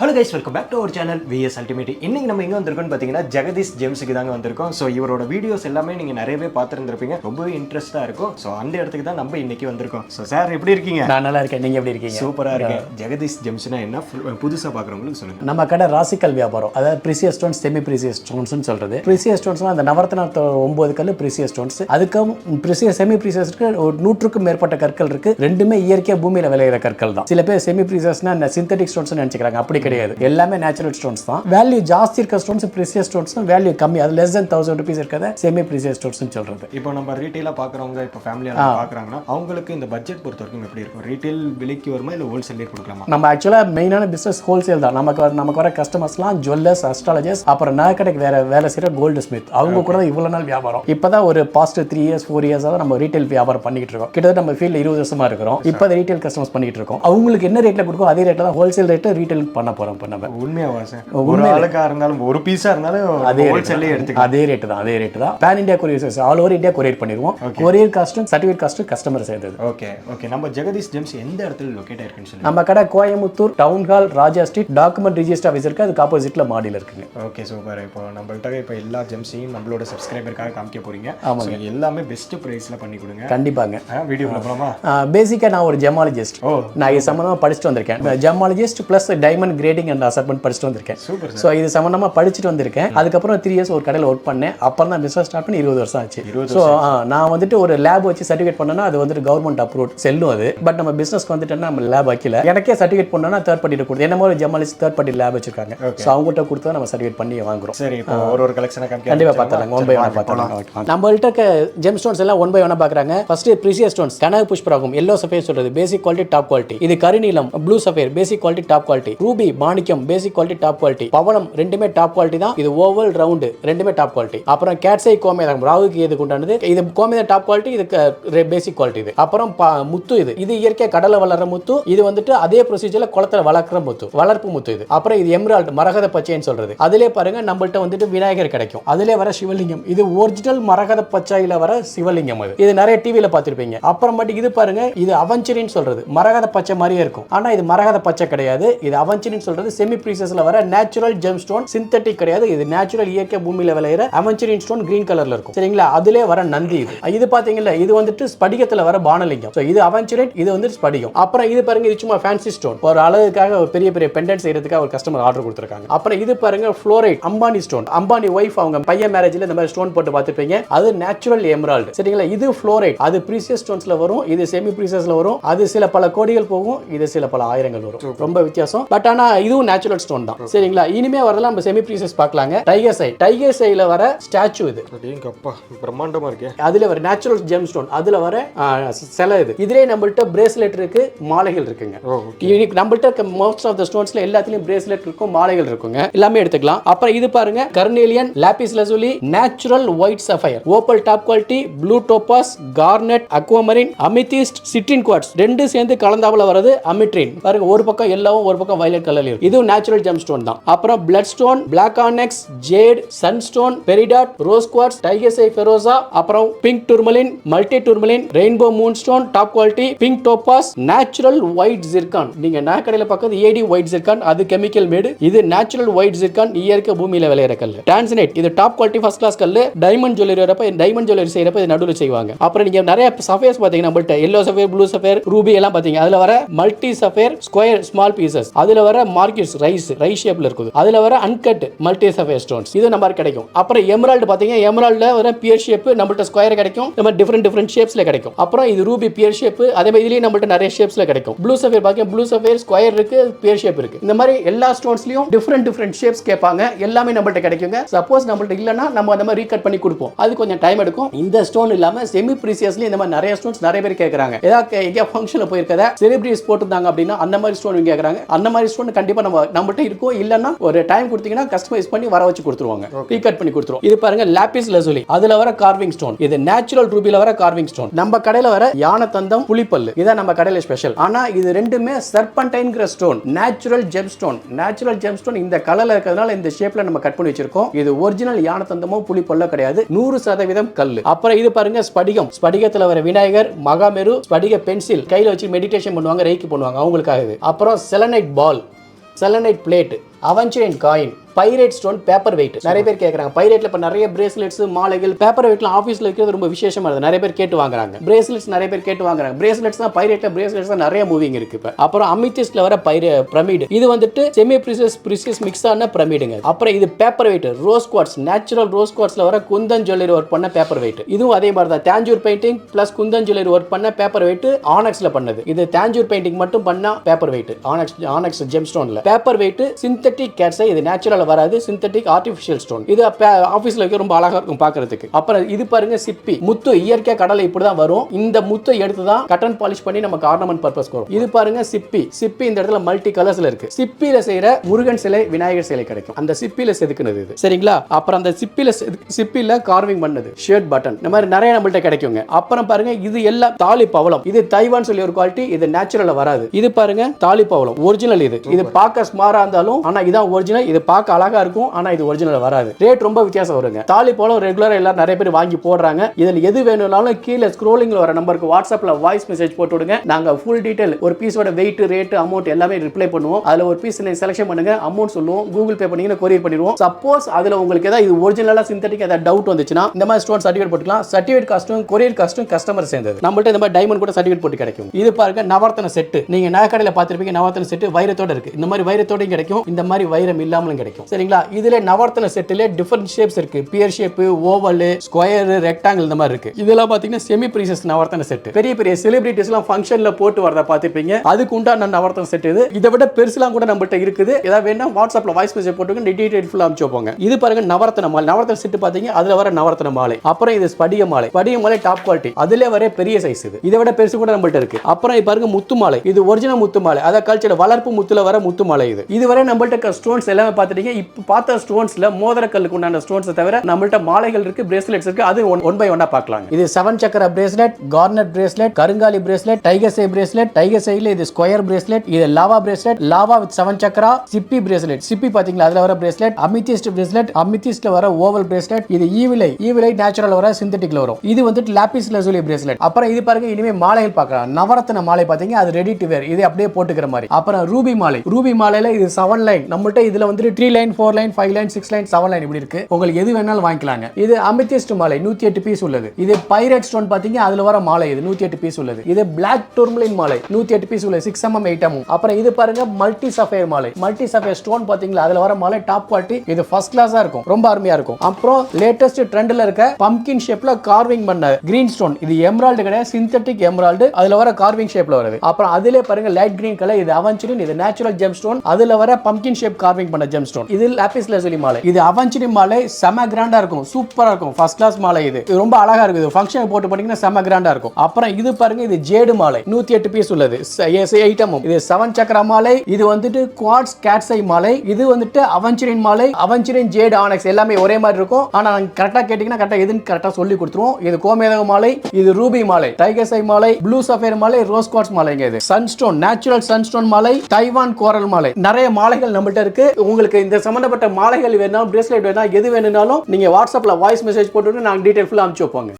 Hello guys welcome back to our channel VS ultimate இன்னைக்கு நம்ம எங்க வந்திருக்கோம்னு பார்த்தீங்கன்னா ஜெகதீஷ் ஜேம்ஸுக்கு தாங்க வந்திருக்கோம். ஸோ இவரோட வீடியோஸ் எல்லாமே நீங்க நிறையவே பார்த்துருந்துருப்பீங்க. ரொம்பவே இன்ட்ரெஸ்டா இருக்கும். ஸோ அந்த இடத்துக்கு தான் நம்ம இன்னைக்கு வந்திருக்கோம். ஸோ சார் எப்படி இருக்கீங்க? நான் நல்லா இருக்கேன். நீங்க எப்படி இருக்கீங்க? சூப்பரா இருக்கேன். ஜெகதீஷ் ஜேம்ஸ்னா என்ன? Full- புதுசா பார்க்குறவங்களுக்கு சொல்லுங்க. நம்ம கடை ராசிக்கல் வியாபாரம். அதாவது ப்ரிசியஸ் ஸ்டோன்ஸ் செமி ப்ரிசியஸ் ஸ்டோன்ஸ்னு சொல்றது. ப்ரிசியஸ் ஸ்டோன்ஸ்னா அந்த நவரத்ன ஒன்பது கல் ப்ரிசியஸ் ஸ்டோன்ஸ் அதுக்கும் ப்ரிசியஸ் செமி ப்ரிசியஸ்க்கு ஒரு நூற்றுக்கும் மேற்பட்ட கற்கள் இருக்கு. ரெண்டுமே இயற்கையா பூமியில விளையிற கற்கள் தான். சில பேர் செமி ப்ரிசியஸ்னா சிந்தட்டிக் ஸ்டோன்ஸ் நினைச்சுக்கிறாங்க. அப்படி கிடையாது. எல்லாமே நேச்சுரல் ஸ்டோன்ஸ் தான். வேல்யூ ஜாஸ்தி இருக்க ஸ்டோன்ஸ் ப்ரிசியஸ் ஸ்டோன்ஸ் வேல்யூ கம்மி. அது லெஸ் தென் தௌசண்ட் ருபீஸ் இருக்கிறத செமி ப்ரிசியஸ் ஸ்டோன்ஸ் சொல்றது. இப்போ நம்ம ரீட்டெயிலாக பார்க்குறவங்க இப்போ ஃபேமிலியாக பார்க்குறாங்கன்னா அவங்களுக்கு இந்த பட்ஜெட் பொறுத்த வரைக்கும் எப்படி இருக்கும்? ரீட்டைல் விலைக்கு வருமா இல்லை ஹோல்சேலே கொடுக்கலாமா? நம்ம ஆக்சுவலாக மெயினான பிஸ்னஸ் ஹோல்சேல் தான். நமக்கு வர நமக்கு வர கஸ்டமர்ஸ்லாம் ஜுவல்லர்ஸ் அஸ்ட்ராலஜர்ஸ் அப்புறம் நகைக்கடைக்கு வேற வேலை செய்கிற கோல்டு ஸ்மித் அவங்க கூட இவ்வளோ நாள் வியாபாரம். இப்போ தான் ஒரு பாஸ்ட் த்ரீ இயர்ஸ் ஃபோர் இயர்ஸாக தான் நம்ம ரீட்டைல் வியாபாரம் பண்ணிக்கிட்டு இருக்கோம். கிட்டத்தட்ட நம்ம ஃபீல்டில் இருபது வருஷமா இருக்கிறோம். இப்போ ரீட்டைல் கஸ்டமர்ஸ் பண்ணிக்கிட்டு இருக்கோம். அவங்களுக்கு என்ன ரேட்டில் கொடுக்கும் அதே ரேட்டில் தான் ஹோல்சேல் ரேட்டு ரீட்டைல் பண்ண போகிறோம் இப்போ நம்ம. உண்மையாவா சார் ஒரு ஆளுக்கா இருந்தாலும் ஒரு பீஸாக இருந்தாலும் அதே எடுத்துக்கலாம். அதே ரேட்டு தான் அதே ரேட்டு தான். Pan India courier all over India courier பண்ணிடுவோம். கொரியர் காஸ்ட்டும் சர்டிஃபிகேட் காஸ்ட்டும் கஸ்டமர் சேர்ந்தது. ஓகே ஓகே நம்ம ஜெகதீஷ் ஜேம்ஸ் எந்த இடத்துல லொக்கேட் ஆயிருக்குன்னு சொல்லி நம்ம கடை Coimbatore town hall Raja street document register office இருக்கு. அதுக்கு ஆப்போசிட்ல மாடியில் இருக்குங்க. ஓகே சூப்பர் இப்போ நம்மள்ட்ட இப்போ எல்லா ஜெம்ஸையும் நம்மளோட சப்ஸ்கிரைபருக்காக காமிக்க போறீங்க. ஆமாங்க. So, எல்லாமே பெஸ்ட் ப்ரைஸில் பண்ணி கொடுங்க. கண்டிப்பாங்க. வீடியோக்குள்ள போலாமா? பேசிக்காக நான் ஒரு ஜெமாலஜிஸ்ட் நான் இது சம்மந்தமாக படிச்சுட்டு வந்திருக்கேன். Gemologist plus diamond grading and assortment படிச்சுட்டு வந்திருக்கேன். ஸோ இது சம்மந்தமாக படிச்சுட்டு வந்திருக்கேன். அதுக்கப்புறம் த்ரீ இயர்ஸ் ஒரு கடையில் ஒர்க் பண்ணேன். அப்புறம் தான் பிஸ்னஸ் ஸ்டார்ட் பண்ணி இருபது வருஷம் ஆச்சு. ஸோ நான் வந்துட்டு ஒரு லேப் வச்சு சர்டிஃபிகேட் பண்ணேன்னா அது வந்துட்டு கவர்மெண்ட் அப்ரூவ் செல்லும் அது. பட் நம்ம பிஸ்னஸ்க்கு வந்துட்டோம்னா நம்ம லேப் வைக்கல. எனக்கே சர்டிஃபிகேட் பண்ணோன்னா தேர்ட் பார்ட்டி கொடுத்து என்ன மாதிரி ஜெமாலஜிஸ்ட் தேர்ட் பார்ட்டி லேப் வச்சிருக்காங்க. ஸோ அவங்ககிட்ட கொடுத்து நம்ம சர்டிஃபிகேட் பண்ணி வாங்குறோம். சரி ஒரு ஒரு கலெக்ஷனை காமிக்க கண்டிப்பா பார்த்துலாம் ஒன் பை ஒன் பார்த்துலாம் நம்மள்ட்ட ஜெம் ஸ்டோன்ஸ் எல்லாம் ஒன் பை ஒன்னா பார்க்குறாங்க ஃபர்ஸ்ட் ப்ரீசியஸ் ஸ்டோன்ஸ் கனவு புஷ்பராகும் எல்லோ சஃபேர் சொல்றது பேசிக் குவாலிட்டி டாப் குவாலிட்டி இது கருநீலம் blue sapphire basic quality top quality ruby மாணிக்கம் பேசிக் குவாலிட்டி டாப் குவாலிட்டி பவளம் ரெண்டுமே டாப் குவாலிட்டி தான். இது ஓவல் ரவுண்டு ரெண்டுமே டாப் குவாலிட்டி அப்புறம் கேட்ஸை கோமேதம் ராகுக்கு எது கொண்டானது இது கோமேதம் டாப் குவாலிட்டி இது பேசிக் குவாலிட்டி இது. அப்புறம் முத்து இது. இது இயற்கை கடலை வளர்ற முத்து. இது வந்துட்டு அதே ப்ரொசீஜர்ல குளத்துல வளர்க்குற முத்து. வளர்ப்பு முத்து இது. அப்புறம் இது எம்ரால்ட் மரகத பச்சைன்னு சொல்றது. அதிலே பாருங்க நம்மள்ட்ட வந்துட்டு விநாயகர் கிடைக்கும். அதிலே வர சிவலிங்கம். இது ஒரிஜினல் மரகத பச்சையில வர சிவலிங்கம் அது. இது நிறைய டிவியில பார்த்திருப்பீங்க. அப்புறமேட்டுக்கு இது பாருங்க இது அவஞ்சரின்னு சொல்றது. மரகத பச்சை மாதிரியே இருக்கும். ஆனா இது மரகத பச்சை கிடையாது. இது அவஞ்சரின்னு சொல்றது செமி ப்ரீசஸ்ல வர நேச்சுரல் ஜெம் ஸ்டோன் சிந்தட்டிக் கிடையாது. இது நேச்சுரல் இயற்கை பூமியில விளையிற அவஞ்சரின் ஸ்டோன் கிரீன் கலர்ல இருக்கும். சரிங்களா? அதிலே வர நந்தி இது. இது பாத்தீங்களா இது வந்துட்டு ஸ்படிகத்துல வர பானலிங்கம். இது அவஞ்சரின் இது வந்து ஸ்படிகம். அப்புறம் இது பாருங்க இது சும்மா ஃபேன்சி ஸ்டோன் ஒரு அழகுக்காக பெரிய பெரிய பெண்டன்ட் செய்யறதுக்காக ஒரு கஸ்டமர் ஆர்டர் கொடுத்துருக்காங்க. அப்புறம் இது பாருங்க fluorite Ambani stone Ambani wife அவங்க பையன் மேரேஜ்ல இந்த மாதிரி ஸ்டோன் போட்டு பார்த்துருப்பீங்க. அது நேச்சுரல் எமரால்டு சரிங்களா? இது ஃப்ளோரைட் அது ப்ரீசியஸ் ஸ்டோன்ஸ்ல வரும் இது செமி ப்ரீசியஸ்ல வரும். அது சில பல கோடிகள் போகும் இது சில பல ஆயிரங்கள் வரும். ரொம்ப வித்தியாசம். பட் ஆனா இதுவும் நேச்சுரல் ஸ்டோன் தான். சரிங்களா? இனிமே வரதெல்லாம் நம்ம செமி ப்ரீசியஸ் பார்க்கலாங்க. டைகர் சை டைகர் சைல வர ஸ்டாச்சு இது. பிரம்மாண்டமா இருக்கே. அதுல வர நேச்சுரல் ஜெம் ஸ்டோன் அதுல வர சிலை இது. இதுலயே நம்மள்ட்ட பிரேஸ்லெட் இருக்கு மாலைகள் இருக்குங்க. நம்மள்ட்ட மோஸ்ட் ஆஃப் த ஸ்டோன்ஸ்ல எல்லாத்துலயும் பிரேஸ்லெட் இருக்கும் மாலைகள் இருக்குங்க. எல்லாமே எடுத்துக்கலாம். அப்புறம் இது பாருங்க carnelian lapis lazuli natural white sapphire opal top quality blue topaz garnet aquamarine amethyst citrine quartz ரெண்டு சேர்ந்து கலந்தாப்புல வரது அமிட்ரின் பாருங்க ஒரு பக்கம் எல்லோவும் ஒரு பக்கம் வயலட் கலர்ல இருக்கு இதுவும் நேச்சுரல் ஜெம் ஸ்டோன் தான். அப்புறம் blood stone black onyx jade sunstone peridot rose quartz tiger சை ஃபெரோசா அப்புறம் pink tourmaline multi tourmaline rainbow moon stone top quality pink topaz natural white zircon நீங்க நாக்கடையில பார்க்கறது ஏடி ஒயிட் ஜிர்கான் அது கெமிக்கல் மேடு இது natural white zircon இயற்கை பூமியில விளையிற கல். டான்சனேட் இது டாப் குவாலிட்டி ஃபர்ஸ்ட் கிளாஸ் கல் டைமண்ட் ஜுவல்லரி வரப்ப டைமண்ட் ஜுவல்லரி செய்யறப்ப இது நடுவில் செய்வாங்க. அப்புறம் நீங்க நிறைய சஃபேர்ஸ் பாத்தீங்கன்னா நம்மள்ட்ட yellow sapphire blue sapphire ruby எல்லாம் பாத்தீங்க அதுல வர multi sapphire square small pieces அதுல வர மார்க்கெட்ஸ் ரைஸ் ரைஸ் ஷேப்ல இருக்குது. அதுல வர அன்கட் மல்டி சஃபேர் ஸ்டோன்ஸ் இது நம்ம கிடைக்கும். அப்புறம் எமரால்டு பாத்தீங்கன்னா எமரால்டுல வர பியர் ஷேப் நம்மள்ட்ட ஸ்கொயர் கிடைக்கும். நம்ம டிஃப்ரெண்ட் டிஃப்ரெண்ட் ஷேப்ஸ்ல கிடைக்கும். அப்புறம் இது ரூபி பியர் ஷேப் அதே மாதிரி இதுலயும் நம்மள்ட்ட நிறைய ஷேப்ஸ்ல கிடைக்கும். ப்ளூ சஃபேர் பார்க்க ப்ளூ சஃபேர் ஸ்கொயர் இருக்கு பியர் ஷேப் இருக்கு. இந்த மாதிரி எல்லா ஸ்டோன்ஸ்லயும் டிஃப்ரெண்ட் டிஃப்ரெண்ட் ஷேப்ஸ் கேட்பாங்க. எல்லாமே நம்மள்ட்ட கிடைக்குங்க. சப்போஸ் நம்மள்ட்ட இல்லைன்னா நம்ம அந்த மாதிரி ரீகட் பண்ணி கொடுப்போம். அது கொஞ்சம் டைம் எடுக்கும். இந்த ஸ்டோன் இல்லாம செமி ப்ரீசியஸ்லயும் இந்த மாதிரி நிறைய ஸ்டோன்ஸ் நிறைய பேர் கேட்கறாங்க ஏதாவது எங்கேயா ஃபங்க்ஷன்ல போயிருக்கத செலிபிரிட்டிஸ் போட்டிருந்தாங்க அப்படின்னா அந்த மாதிரி ஸ்டோன் கேட்கறாங்க அந்த மாதிரி ஸ்டோன் கண்டிப்பா நம்ம நம்மள்ட்ட இருக்கும் இல்லைன்னா ஒரு டைம் கொடுத்தீங்கன்னா கஸ்டமைஸ் பண்ணி வர வச்சு கொடுத்துருவாங்க. ரீகட் பண்ணி கொடுத்துருவோம். இது பாருங்க லாபிஸ் லசூலி அதுல வர கார்விங் ஸ்டோன் இது நேச்சுரல் ரூபில வர கார்விங் ஸ்டோன் நம்ம கடையில வர யானை தந்தம் புலிப்பல்லு. இதான் நம்ம கடையில ஸ்பெஷல் ஆனா இது ரெண்டுமே சர்பன்டைன்கிற stone natural gem stone natural gem stone இந்த கலர்ல இருக்கிறதுனால இந்த ஷேப்ல நம்ம கட் பண்ணி வச்சிருக்கோம். இது ஒரிஜினல் யானை தந்தமோ புலிப்பல்லோ கிடையாது. நூறு சதவீதம் கல் அப்புறம் இது பாருங்க ஸ்படிகம். ஸ்படிகத்துல வர விநாயகர் மகாமெரு ஸ்படிக பென்சில் கையில வச்சு மெடிடேஷன் பண்ணுவாங்க ரெய்க்கு பண்ணுவாங்க. அவங்களுக்காக அப்புறம் selenite ball selenite plate aventurine coin pyrite stone paper weight நிறைய பேர் கேட்குறாங்க பைரேட்ல இப்போ நிறைய பிரேஸ்லெட்ஸ் மாலைகள் பேப்பர் வெயிட்லாம் ஆஃபீஸில் இருக்கிறது ரொம்ப விசேஷமா இருக்குது நிறைய பேர் கேட்டு வாங்குறாங்க. பிரேஸ்லெட்ஸ் நிறைய பேர் கேட்டு வாங்குறாங்க. பிரேஸ்லெட்ஸ் தான் பைரேட்ல பிரேஸ்லெட்ஸ் தான் நிறைய மூவிங் இருக்கு இப்போ. அப்புறம் அமித்திஸ்ட்ல வர பைரே பிரமிடு இது வந்துட்டு செமி ப்ரிசியஸ் ப்ரிசியஸ் மிக்ஸ் ஆன பிரமிடுங்க அப்புறம் இது paper weight rose quartz natural rose குவாட்ஸ்ல வர குந்தன் ஜுவல்லரி ஒர்க் பண்ண பேப்பர் வெயிட் இதுவும் அதே மாதிரி தான். Tanjore painting plus kundan jewellery work பண்ண பேப்பர் வெயிட் ஆனக்ஸ்ல பண்ணது. இது தேஞ்சூர் பெயிண்டிங் மட்டும் பண்ணா paper weight onyx onyx gem ஸ்டோன்ல paper weight synthetic cat's eye இது நேச்சுரல் வராது சிந்தட்டிக் ஆர்டிஃபிஷியல் ஸ்டோன் இது ஆஃபீஸில் வைக்க ரொம்ப அழகா இருக்கும் பார்க்கறதுக்கு அப்புறம் இது பாருங்க சிப்பி. முத்து இயற்கை கடலை இப்படி தான் வரும். இந்த முத்தை எடுத்து தான் கட்டன் பாலிஷ் பண்ணி நமக்கு ஆர்னமெண்ட் பர்பஸ் வரும். இது பாருங்க சிப்பி. சிப்பி இந்த இடத்துல மல்டி கலர்ஸ்ல இருக்கு. சிப்பியில செய்யற முருகன் சிலை விநாயகர் சிலை கிடைக்கும். அந்த சிப்பியில செதுக்குனது இது. சரிங்களா? அப்புறம் அந்த சிப்பியில சிப்பியில கார்விங் பண்ணது. ஷர்ட் பட்டன் இந்த மாதிரி நிறைய நம்மள்ட்ட கிடைக்குங்க. அப்புறம் பாருங்க இது எல்லாம் தாலி பவளம். இது தைவான் சொல்லி ஒரு குவாலிட்டி இது நேச்சுரலா வராது. இது பாருங்க தாலி பவளம். ஒரிஜினல் இது. இது பார்க்க ஸ்மாரா இருந்தாலும் ஆனா இதான் ஒரிஜினல் இது பார்க்க அழகா இருக்கும் ஆனா இது ஒரிஜினல் வராது. ரேட் ரொம்ப வித்தியாசம் வருங்க. தாலி போல ரெகுலரா எல்லாரும் நிறைய பேர் வாங்கி போடுறாங்க. இதுல எது வேணும்னாலும் கீழே ஸ்க்ரோலிங்ல வர நம்பருக்கு வாட்ஸ்அப்ல வாய்ஸ் மெசேஜ் போட்டு விடுங்க. நாங்க ஃபுல் டீடைல் ஒரு பீஸோட வெயிட் ரேட் அமௌண்ட் எல்லாமே ரிப்ளை பண்ணுவோம். அதுல ஒரு பீஸ் நீங்க செலக்ஷன் பண்ணுங்க. அமௌண்ட் சொல்லுவோம். கூகுள் பே பண்ணீங்கன்னா கொரியர் பண்ணிடுவோம். சப்போஸ் அதுல உங்களுக்கு ஏதாவது இது ஒரிஜினலா சிந்தட்டிக் ஏதாவது டவுட் வந்துச்சுன்னா இந்த மாதிரி ஸ்டோன் சர்டிஃபிகேட் போட்டுக்கலாம். சர்டிஃபிகேட் காஸ்ட்டும் கொரியர் காஸ்ட்டும் கஸ்டமர் சேர்ந்தது. நம்மள்ட்ட இந்த மாதிரி டைமண்ட் கூட சர்டிஃபிகேட் போட்டு கிடைக்கும். இது பாருங்க நவரத்தன செட்டு நீங்க நகைக்கடையில் பார்த்துருப்பீங்க நவரத்தன செட்டு வைரத்தோட இருக்கு. இந்த மாதிரி வைரத்தோடையும் கிடைக்கும். இந்த மாதிரி வைரம் இல்லாமலும் கிடைக்கும். சரிங்களா? இதுல நவர்த்தன செட்டுல டிஃபரெண்ட் ஷேப்ஸ் இருக்கு. Pear shape oval square rectangle இந்த மாதிரி இருக்கு. இதெல்லாம் பாத்தீங்கன்னா செமி ப்ரீசஸ் நவர்த்தன செட் பெரிய பெரிய செலிபிரிட்டிஸ் எல்லாம் ஃபங்க்ஷன்ல போட்டு வரத பாத்துப்பீங்க அதுக்கு உண்டான நவரத்தன செட் இது. இதை விட பெருசுலாம் கூட நம்மகிட்ட இருக்குது. ஏதாவது வேணா வாட்ஸ்அப்ல வாய்ஸ் மெசேஜ் போட்டுங்க டீடைல் ஃபுல்லா அனுப்பிச்சு இது பாருங்க நவரத்தன மாலை. நவரத்தன செட்டு பாத்தீங்க அதுல வர நவர்த்தன மாலை. அப்புறம் இது ஸ்படிக மாலை. ஸ்படிக மாலை டாப் குவாலிட்டி அதுல வர பெரிய சைஸ் இது. இதை விட பெருசு கூட நம்மள்ட்ட இருக்கு. அப்புறம் பாருங்க முத்து மாலை. இது ஒரிஜினல் முத்து மாலை. அதாவது கல்ச்சர் வளர்ப்பு முத்துல வர முத்து மாலை இது. இதுவரை நம்மள்ட்ட ஸ்டோன்ஸ் எல்லாமே பார்த்துட்டீங்க இப்போ பார்த்த ஸ்டோன்ஸில் மோதிரக்கல்லுக்கு உண்டான ஸ்டோன்ஸை தவிர நம்மள்ட்ட மாலைகள் இருக்கு பிரேஸ்லெட்ஸ் இருக்கு. அது ஒன் பை ஒன்னாக பார்க்கலாம் இது seven chakra bracelet garnet bracelet கருங்காலி bracelet tiger eye bracelet tiger சைல இது ஸ்கொயர் பிரேஸ்லெட் இது lava bracelet lava with seven chakra scipy bracelet சிப்பி பாத்தீங்களா அதுல வர பிரேஸ்லெட் அமித்திஸ்ட் பிரேஸ்லெட் அமித்திஸ்ட்ல வர ஓவல் பிரேஸ்லெட் இது ஈவிலை ஈவிலை நேச்சுரல் வர சிந்தட்டிக்ல வரும். இது வந்துட்டு லாபிஸ் லசூலி பிரேஸ்லெட் அப்புறம் இது பாருங்க இனிமே மாலைகள் பார்க்கலாம். நவரத்ன மாலை பார்த்தீங்க அது ரெடி டு வேர் இது அப்படியே போட்டுக்கிற மாதிரி. அப்புறம் ரூபி மாலை. ரூபி மாலையில இது செவன் லைன் நம்மள்ட்ட இதுல வந்துட்டு three line four line five line six line seven line இப்படி இருக்கு. உங்களுக்கு எது வேணாலும் வாங்கிக்கலாங்க. இது அமித்திஸ்ட் மாலை நூத்தி எட்டு பீஸ் உள்ளது. இது பைரட் ஸ்டோன் பாத்தீங்க அதுல வர மாலை இது நூத்தி எட்டு பீஸ் உள்ளது. இது பிளாக் டூர்மலின் மாலை நூத்தி எட்டு பீஸ் உள்ளது. சிக்ஸ் எம்எம் எயிட் எம்எம் அப்புறம் இது பாருங்க மல்டி சஃபேர் மாலை. மல்டி சஃபேர் ஸ்டோன் பாத்தீங்களா அதுல வர மாலை டாப் குவாலிட்டி இது ஃபர்ஸ்ட் கிளாஸா இருக்கும். ரொம்ப அருமையா இருக்கும். அப்புறம் லேட்டஸ்ட் ட்ரெண்ட்ல இருக்க பம்கின் ஷேப்ல கார்விங் பண்ண கிரீன் ஸ்டோன் இது எம்ரால்டு கிடையாது சிந்தட்டிக் எம்ரால்டு அதுல வர கார்விங் ஷேப்ல வருது. அப்புறம் அதிலே பாருங்க லைட் கிரீன் கலர் இது அவஞ்சிரின் இது நேச்சுரல் ஜெம் ஸ்டோன் அதுல வர பம்கின் ஷேப் கார்விங் பண்ண ஜெம் ஸ்டோன் இது லாபிஸ் லெசலி மாலை. இது அவஞ்சினி மாலை செம கிராண்டா இருக்கும். சூப்பரா இருக்கும். ஃபர்ஸ்ட் கிளாஸ் மாலை இது. ரொம்ப அழகா இருக்குது. இது ஃபங்க்ஷன் போட்டு பண்ணீங்கன்னா செம கிராண்டா இருக்கும். அப்புறம் இது பாருங்க இது ஜேடு மாலை. நூத்தி எட்டு பீஸ் உள்ளது. ஐட்டமும் இது செவன் சக்கர மாலை. இது வந்துட்டு குவாட்ஸ் கேட்ஸை மாலை. இது வந்துட்டு அவஞ்சிரின் மாலை. அவஞ்சிரின் ஜேடு ஆனக்ஸ் எல்லாமே ஒரே மாதிரி இருக்கும். ஆனா நாங்க கரெக்டா கேட்டீங்கன்னா கரெக்டா எதுன்னு கரெக்டா சொல்லி கொடுத்துருவோம். இது கோமேதக மாலை. இது ரூபி மாலை. டைகர் சை மாலை. ப்ளூ சஃபேர் மாலை. ரோஸ் குவாட்ஸ் மாலைங்க இது. சன்ஸ்டோன் நேச்சுரல் சன்ஸ்டோன் மாலை. தைவான் கோரல் மாலை. நிறைய மாலைகள் நம்மகிட்ட இருக்கு. உங்களுக்கு இந்த சம்பந்தப்பட்ட மாலைகள் வேணாலும் பிரேஸ்லெட் வேணா எது வேணும்னாலும் நீங்க வாட்ஸ்அப்ல வாய்ஸ் மெசேஜ் போட்டு நாங்க டீடைல் ஃபுல்லா அனுப்பிச்சு வைப்போங்க.